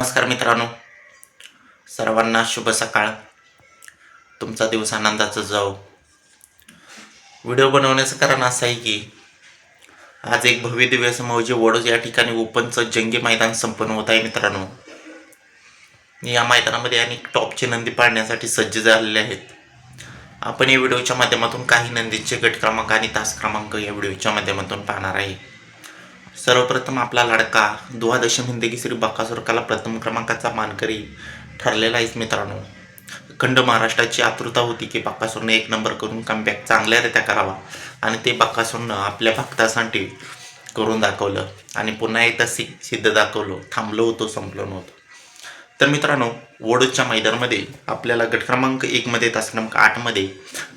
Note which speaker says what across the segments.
Speaker 1: नमस्कार मित्रांनो. सर्वांना शुभ सकाळ. तुमचा दिवस आनंदाचा जाऊ व्हिडिओ बनवण्याचं कारण असं आहे की आज एक भव्य दिव्य असं मौजे वडोज या ठिकाणी ओपनचं जंगी मैदान संपन्न होत आहे मित्रांनो. या मैदानामध्ये अनेक टॉपचे नंदी पाळण्यासाठी सज्ज झालेले आहेत. आपण या व्हिडिओच्या माध्यमातून काही नंदींचे गट क्रमांक आणि तास क्रमांक या व्हिडिओच्या माध्यमातून पाहणार आहे. सर्वप्रथम आपला लाडका द्वादश हिंदगी श्री बाकासुरकाला प्रथम क्रमांकाचा मानकरी ठरलेला आहेच मित्रांनो. अखंड महाराष्ट्राची आतुरता होती की बाकासूरने एक नंबर करून कमबॅक चांगल्यारित्या करावा आणि ते बाकासूरनं आपल्या भक्तासाठी करून दाखवलं आणि पुन्हा एकदा सि सिद्ध दाखवलं थांबलो होतो संपलो नव्हतो. तर मित्रांनो वडोदच्या मैदानामध्ये आपल्याला गट क्रमांक एकमध्ये तास क्रमांक आठमध्ये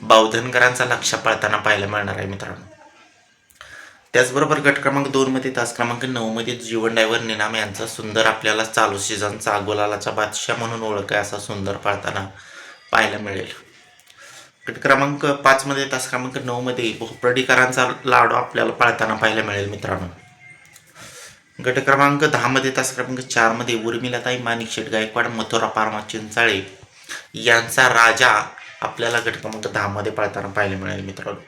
Speaker 1: बावधनकरांचा लक्ष पाळताना पाहायला मिळणार आहे मित्रांनो. त्याचबरोबर गट क्रमांक दोनमध्ये तास क्रमांक नऊमध्ये जीवन डायव्हर निनाम यांचा सुंदर आपल्याला चालू सीझनचा गुलालाचा बादशाह म्हणून ओळख आहे असा सुंदर पाळताना पाहायला मिळेल. गट क्रमांक पाचमध्ये तास क्रमांक नऊमध्ये भोपरडीकरांचा लाडू आपल्याला पाळताना पाहायला मिळेल मित्रांनो. गट क्रमांक दहामध्ये तास क्रमांक चारमध्ये उर्मिलाताई मानिक शेट गायकवाड मथुरा पारमा चिंचाळे यांचा राजा आपल्याला गट क्रमांक दहामध्ये पाळताना पाहायला मिळेल मित्रांनो.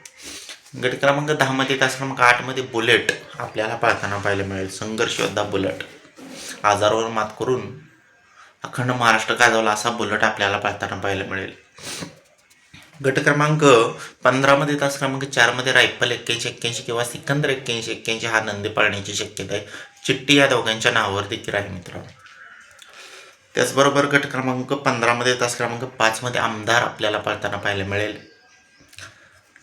Speaker 1: गट क्रमांक दहामध्ये तास क्रमांक आठमध्ये बुलेट आपल्याला पाळताना पाहायला मिळेल. संघर्ष योद्धा बुलेट. आजारावर मात करून अखंड महाराष्ट्र गाजवला असा बुलेट आपल्याला पाळताना पाहायला मिळेल. गट क्रमांक पंधरामध्ये तास क्रमांक चारमध्ये रायफल एक्क्याऐंशी एक्क्याऐंशी किंवा सिकंदर एक्क्याऐंशी एक्क्याऐंशी हा नंदी पाळण्याची शक्यता आहे. चिठ्ठी या दोघांच्या नावावर देखील आहे मित्रांनो. त्याचबरोबर गट क्रमांक पंधरामध्ये तास क्रमांक पाचमध्ये आमदार आपल्याला पाळताना पाहायला मिळेल.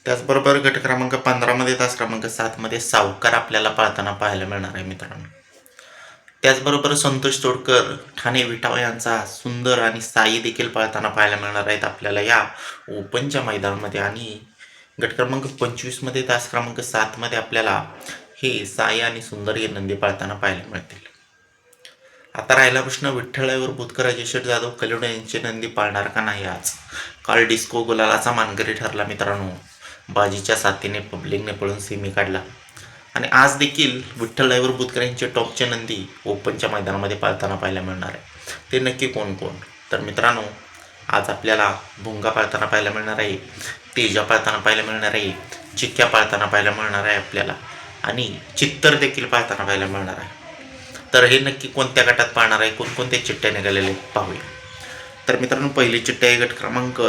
Speaker 1: त्याचबरोबर गट क्रमांक पंधरामध्ये तास क्रमांक सातमध्ये सावकार आपल्याला पाळताना पाहायला मिळणार आहे मित्रांनो. त्याचबरोबर संतोष तोडकर ठाणे विटावा यांचा सुंदर आणि साई देखील पाळताना पाहायला मिळणार आहेत आपल्याला या ओपनच्या मैदानामध्ये. आणि गट क्रमांक पंचवीसमध्ये तास क्रमांक सातमध्ये आपल्याला हे साई आणि सुंदर हे नंदी पाळताना पाहायला मिळतील. आता राहिला प्रश्न विठ्ठलावर भूतकर राजेश्वर जाधव कलिवडे यांची नंदी पाळणार का नाही आज? काल डिस्को गुलालाचा मानकरी ठरला मित्रांनो. बाजीच्या साथीने पब्लिकने पळून सेमी काढला. आणि आज देखील विठ्ठलरायवर बुतकर यांचे टॉपचे नंदी ओपनच्या मैदानामध्ये पाळताना पाहायला मिळणार आहे. ते नक्की कोण कोण? तर मित्रांनो आज आपल्याला भुंगा पाळताना पाहायला मिळणार आहे तेजा पाळताना पाहायला मिळणार आहे चिक्क्या पाळताना पाहायला मिळणार आहे आपल्याला आणि चित्तर देखील पाळताना पाहायला मिळणार आहे. तर हे नक्की कोणत्या गटात पाळणार आहे कोणकोणत्या चिठ्ठ्या निघालेल्या पाहूया. तर मित्रांनो पहिली चिठ्ठ्या आहे गट क्रमांक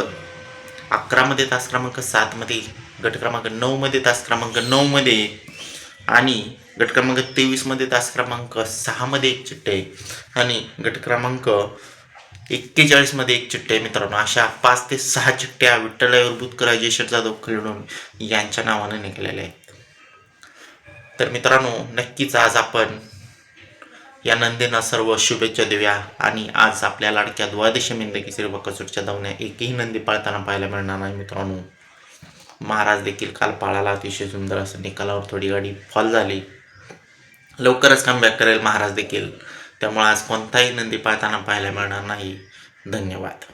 Speaker 1: अकरामध्ये तास क्रमांक सातमध्ये गट क्रमांक नऊमध्ये तास क्रमांक नऊमध्ये आणि गट क्रमांक तेवीसमध्ये तास क्रमांक सहामध्ये एक चिठ्ठी आहे. आणि गट क्रमांक एक्केचाळीसमध्ये एक चिठ्ठी आहे मित्रांनो. अशा पाच ते सहा चिठ्ठ्या विठ्ठलावर बुधकर राजेश्वर जाधव खेळून यांच्या नावाने निघालेल्या आहेत. तर मित्रांनो नक्कीच आज आपण या नंदींना सर्व शुभेच्छा देऊया आणि आज आपल्या लाडक्या द्वादशी मिंदकी श्री बकासूरच्या धावण्या एकही नंदी पाळताना पाहायला मिळणार नाही मित्रांनो. महाराज देखील काल पाळाला अतिशय सुंदर असं निकालावर थोडी गाडी फॉल झाली. लवकरच कमबॅक करेल महाराज देखील. त्यामुळे आज कोणताही नंदी पाहताना पाहायला मिळणार नाही. धन्यवाद.